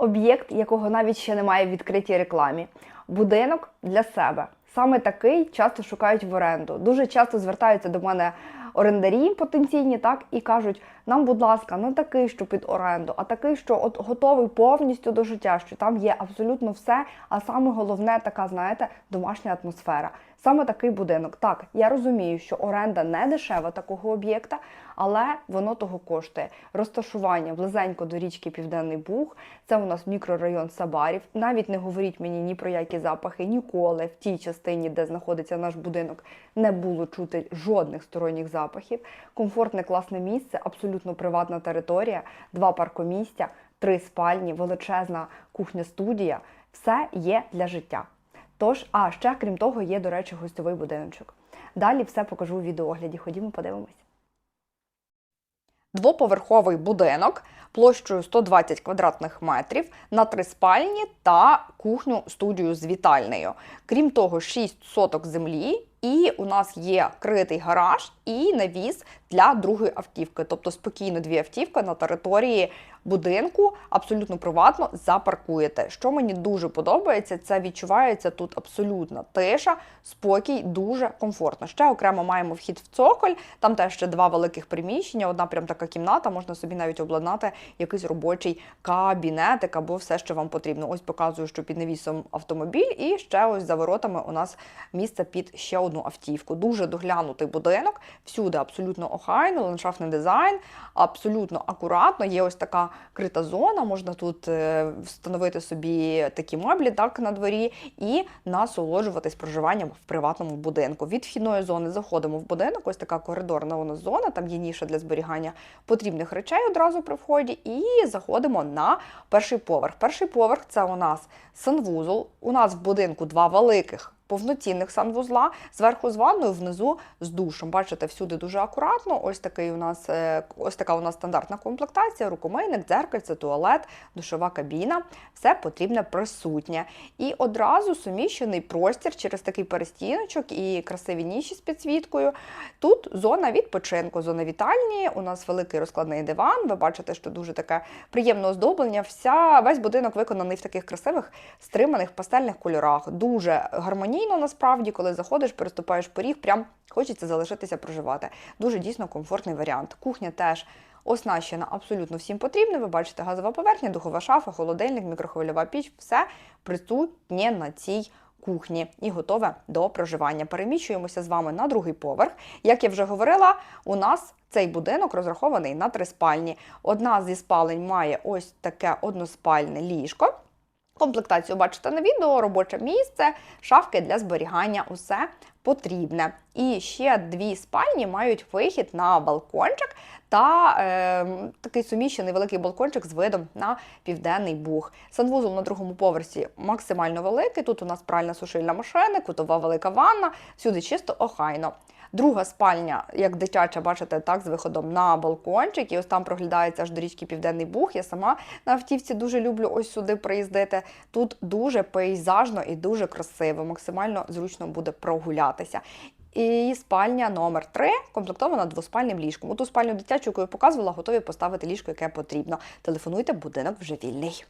об'єкт, якого навіть ще немає в відкритій рекламі. Будинок для себе. Саме такий часто шукають в оренду. Дуже часто звертаються до мене орендарі потенційні, так і кажуть: нам, будь ласка, не такий, що під оренду, а такий, що от готовий повністю до життя, що там є абсолютно все. А саме головне, така, знаєте, домашня атмосфера. Саме такий будинок. Так, я розумію, що оренда не дешева такого об'єкта, але воно того коштує. Розташування близенько до річки Південний Буг. Це у нас мікрорайон Сабарів. Навіть не говоріть мені ні про які запахи, ніколи в тій частині, де знаходиться наш будинок, не було чути жодних сторонніх запахів. Комфортне, класне місце, абсолютно приватна територія, два паркомістя, три спальні, величезна кухня-студія. Все є для життя. Тож, а ще крім того, є, до речі, гостьовий будиночок. Далі все покажу у відеоогляді. Ходімо, подивимось. Двоповерховий будинок площею 120 квадратних метрів на три спальні та кухню студію з вітальнею. Крім того, 6 соток землі, і у нас є критий гараж і навіс для другої автівки. Тобто спокійно дві автівки на території будинку абсолютно приватно запаркуєте. Що мені дуже подобається, це відчувається тут абсолютна тиша, спокій, дуже комфортно. Ще окремо маємо вхід в цоколь. Там теж ще два великих приміщення. Одна прям така кімната, можна собі навіть обладнати якийсь робочий кабінетик або все, що вам потрібно. Ось показую, що під навісом автомобіль, і ще ось за воротами у нас місце під ще одну автівку. Дуже доглянутий будинок, всюди абсолютно охайно, ландшафтний дизайн, абсолютно акуратно. Є ось така крита зона. Можна тут е, встановити собі такі меблі так на дворі і насолоджуватись проживанням в приватному будинку. Від вхідної зони заходимо в будинок. Ось така коридорна нас зона. Там є ніша для зберігання потрібних речей одразу при вході. І заходимо на перший поверх. Перший поверх це у нас санвузол. У нас в будинку два великих. Повноцінних санвузла зверху з ванною, внизу з душем. Бачите, всюди дуже акуратно. Ось такий у нас е, ось така у нас стандартна комплектація: рукомийник, дзеркальце, туалет, душова кабіна. Все потрібне присутнє. І одразу суміщений простір через такий перестіночок і красиві ніші з підсвіткою. Тут зона відпочинку, зона вітальні. У нас великий розкладний диван. Ви бачите, що дуже таке приємне оздоблення. Вся весь будинок виконаний в таких красивих стриманих пастельних кольорах. Дуже гармонійно насправді, коли заходиш, переступаєш поріг, прям хочеться залишитися проживати. Дуже дійсно комфортний варіант. Кухня теж. Оснащена абсолютно всім потрібно. Ви бачите, газова поверхня, духова шафа, холодильник, мікрохвильова піч, все присутнє на цій кухні і готове до проживання. Переміщуємося з вами на другий поверх. Як я вже говорила, у нас цей будинок розрахований на три спальні. Одна зі спалень має ось таке односпальне ліжко. Комплектацію бачите на відео, робоче місце, шафки для зберігання, усе потрібне. І ще дві спальні мають вихід на балкончик та е, такий суміщений великий балкончик з видом на південний буг. Санвузол на другому поверсі максимально великий. Тут у нас пральна сушильна машина, кутова велика ванна, всюди чисто охайно. Друга спальня, як дитяча, бачите, так, з виходом на балкончик, і ось там проглядається аж до річки Південний Буг. Я сама на автівці дуже люблю ось сюди приїздити. Тут дуже пейзажно і дуже красиво, максимально зручно буде прогулятися. І спальня номер 3 комплектована двоспальним ліжком. У ту спальню дитячу, яку я показувала, готові поставити ліжко, яке потрібно. Телефонуйте, будинок вже вільний.